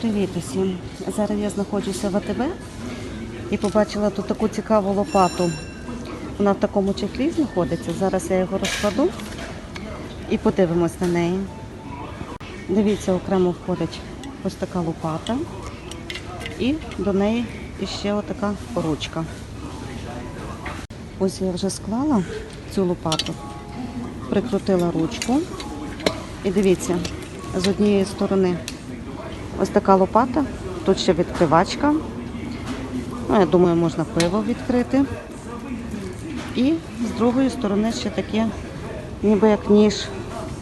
Привіт усім! Зараз я знаходжуся в АТБ і побачила тут таку цікаву лопату. Вона в такому чехлі знаходиться. Зараз я його розкладу і подивимось на неї. Дивіться, окремо входить ось така лопата і до неї іще отака ручка. Ось я вже склала цю лопату, прикрутила ручку. І дивіться, з однієї сторони ось така лопата, тут ще відкривачка. Ну, я думаю, можна пиво відкрити. І з другої сторони ще таке, ніби як ніж,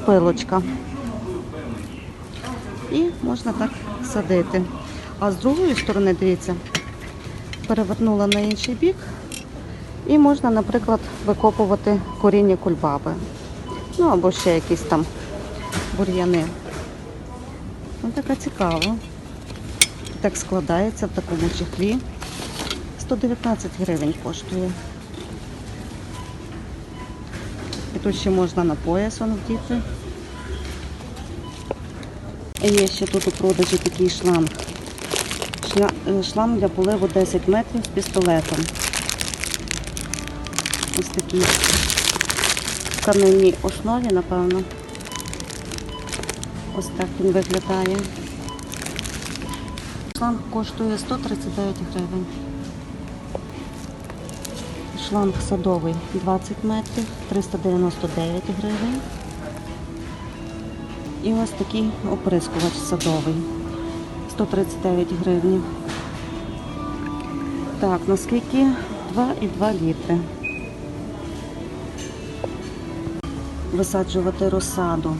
пилочка. І можна так садити. А з другої сторони, дивіться, перевернула на інший бік. І можна, наприклад, викопувати коріння кульбаби. Ну або ще якісь там бур'яни. Ось така цікава. Так складається в такому чехлі. 119 гривень коштує. І тут ще можна на пояс он вдіти. І Є ще тут у продажі такий. Шля- е, Шланг для поливу 10 метрів з пістолетом. Ось такий в кам'яній основі, напевно. Ось так він виглядає. Шланг коштує 139 гривень. Шланг садовий 20 метрів, 399 гривень. І ось такий оприскувач садовий. 139 гривень. Так, наскільки 2,2 літри. Висаджувати розсаду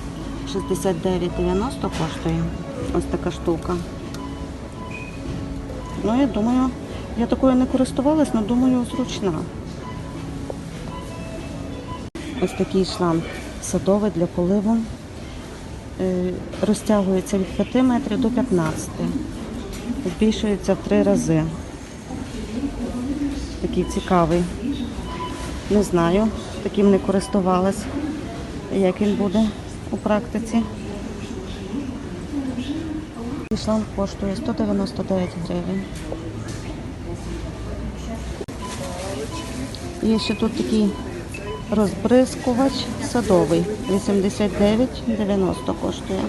69,90 коштує. Ось така штука. Ну, я думаю, я такою не користувалась, але думаю, зручна. Ось такий шланг садовий для поливу. Е, Розтягується від 5 метрів до 15. Збільшується в три рази. Такий цікавий. Не знаю, таким не користувалась. Як він буде у практиці? Цей Шланг коштує 199 гривень. Є ще тут такий розбризкувач садовий. 89,90 коштує.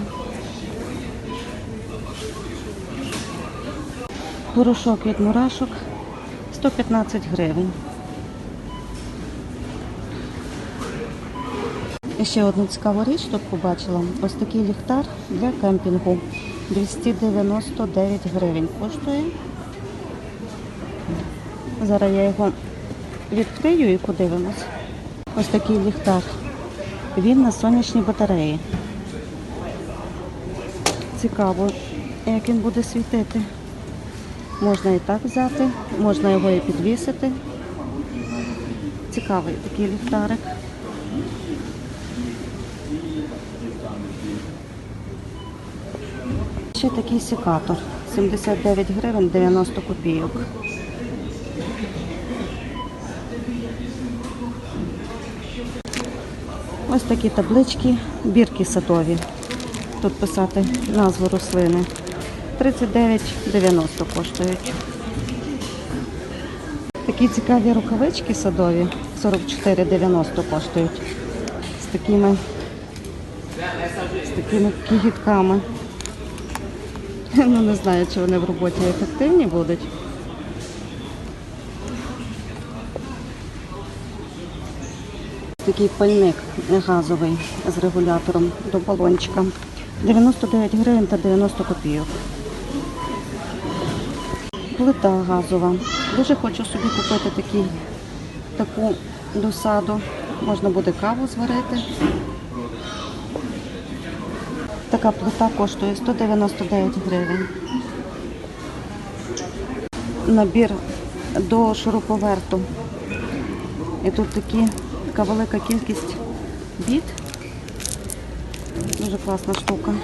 Порошок від мурашок 115 гривень. Ще одну цікаву річ тут побачила. Ось такий ліхтар для кемпінгу. 299 гривень коштує. Зараз я його відкрию і подивимось. Ось такий ліхтар. Він на сонячній батареї. Цікаво, як він буде світити. Можна і так взяти, можна його і підвісити. Цікавий такий ліхтарик. Ще такий секатор. 79 гривень 90 копійок. Ось такі таблички, бірки садові. Тут писати назву рослини. 39,90 коштують. Такі цікаві рукавички садові. 44,90 коштують. З такими, з такими кігітками. Ну не знаю, чи вони в роботі ефективні будуть. Такий пальник газовий з регулятором до балончика. 99 гривень та 90 копійок. Плита газова. Дуже хочу собі купити такий, таку досаду. Можна буде каву зварити. Така плита коштує 199 гривень. Набір до шуруповерту. І тут такі, така велика кількість біт. Дуже класна штука.